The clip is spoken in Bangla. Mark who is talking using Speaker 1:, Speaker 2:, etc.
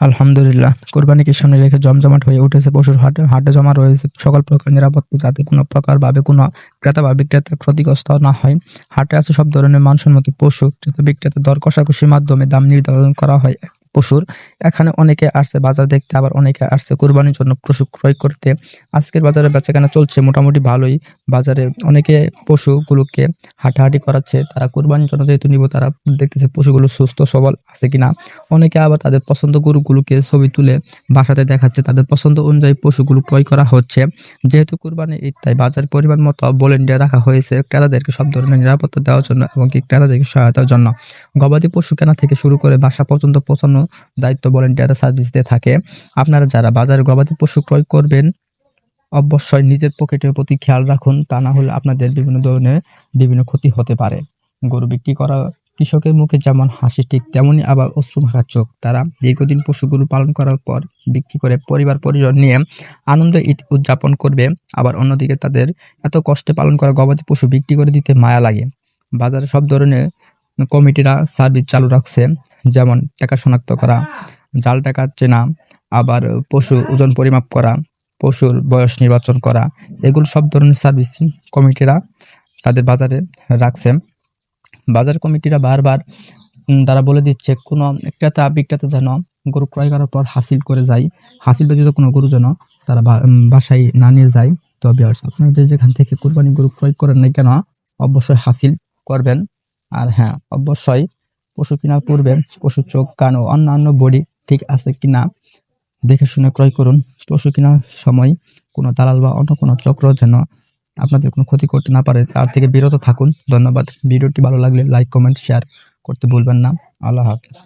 Speaker 1: আলহামদুলিল্লাহ। কোরবানিকে সামনে রেখে জমজমাট হয়ে উঠেছে? পশুর হাটে হাটে জমা রয়েছে। সকল প্রকার নিরাপত্তা যাতে কোনো প্রকার ভাবে কোনো ক্রেতা বা বিক্রেতা ক্ষতিগ্রস্ত না হয়। হাটে আছে সব ধরনের মানসম্মত পশু, যাতে বিক্রেতা দর কষাকষির মাধ্যমে দাম নির্ধারণ করা হয়। পশুর এখানে অনেকে আসছে বাজার দেখতে, আবার অনেকে আসছে কোরবানির জন্য পশু ক্রয় করতে। আজকের বাজারে বেচাকেনা চলছে মোটামুটি ভালোই। বাজারে অনেকে পশুগুলোকে হাঁটাহাঁটি করাচ্ছে, তারা কোরবানির জন্য যেহেতু নিব, তারা দেখতেছে পশুগুলো সুস্থ, সবল আছে কিনা। অনেকে আবার তাদের পছন্দ গরুগুলোকে ছবি তুলে বাসাতে দেখাচ্ছে, তাদের পছন্দ অনুযায়ী পশুগুলো ক্রয় করা হচ্ছে। যেহেতু কুরবানি ঈদ, তাই বাজার পরিমাণ মতো ভলেন্টিয়ার রাখা হয়েছে ক্রেতাদেরকে সব ধরনের নিরাপত্তা দেওয়ার জন্য এবং কি ক্রেতাদেরকে সহায়তার জন্য। গবাদি পশু কেনা থেকে শুরু করে বাসা পর্যন্ত পৌঁছানো দায়িত্ব ভলেন্টিয়ার সার্ভিস দিয়ে থাকে। আপনারা যারা বাজারে গবাদি পশু ক্রয় করবেন, অবশ্যই নিজের পকেটের প্রতি খেয়াল রাখুন। তা না হলে আপনাদের বিভিন্ন ধরনের বিভিন্ন ক্ষতি হতে পারে। গরু বিক্রি করা কৃষকের মুখে যেমন হাসি, ঠিক তেমনি আবার অশ্রুমাখা চোখ তারা দীর্ঘদিন পশুগুলো পালন করার পর বিক্রি করে পরিবার পরিজন নিয়ে আনন্দ ঈদ উদযাপন করবে। আবার অন্যদিকে তাদের এত কষ্টে পালন করা গবাদি পশু বিক্রি করে দিতে মায়া লাগে। বাজারে সব ধরনের কমিটিরা সার্ভিস চালু রাখছে, যেমন টাকা শনাক্ত করা জাল টাকা চেনা আবার পশু ওজন পরিমাপ করা পশুর বয়স নির্বাচন করা এগুলো সব ধরনের সার্ভিস কমিটিরা তাদের বাজারে রাখছে। বাজার কমিটিরা বারবার তারা বলে দিচ্ছে কোনো ক্রেতা বিক্রেতা যেন গরু ক্রয় করার পর হাসিল করে যায় হাসিল ব্যতীত কোনো গরু যেন তারা বাসায় না নিয়ে যায়। তো viewers, আপনারা যে যেখান থেকে কুরবানি গরু ক্রয় করেন না কেন অবশ্যই হাসিল করবেন। আর হ্যাঁ অবশ্যই পশু কেনার পূর্বে পশুর চোখ কান ও অন্যান্য বডি ঠিক আছে কিনা, দেখে শুনে ক্রয় করুন। পশু কেনার সময় কোনো দালাল বা অন্য কোনো চক্র যেন আপনাদের কোনো ক্ষতি করতে না পারে, তার থেকে বিরত থাকুন। ধন্যবাদ। ভিডিওটি ভালো লাগলে লাইক, কমেন্ট, শেয়ার করতে ভুলবেন না। আল্লাহ হাফেজ।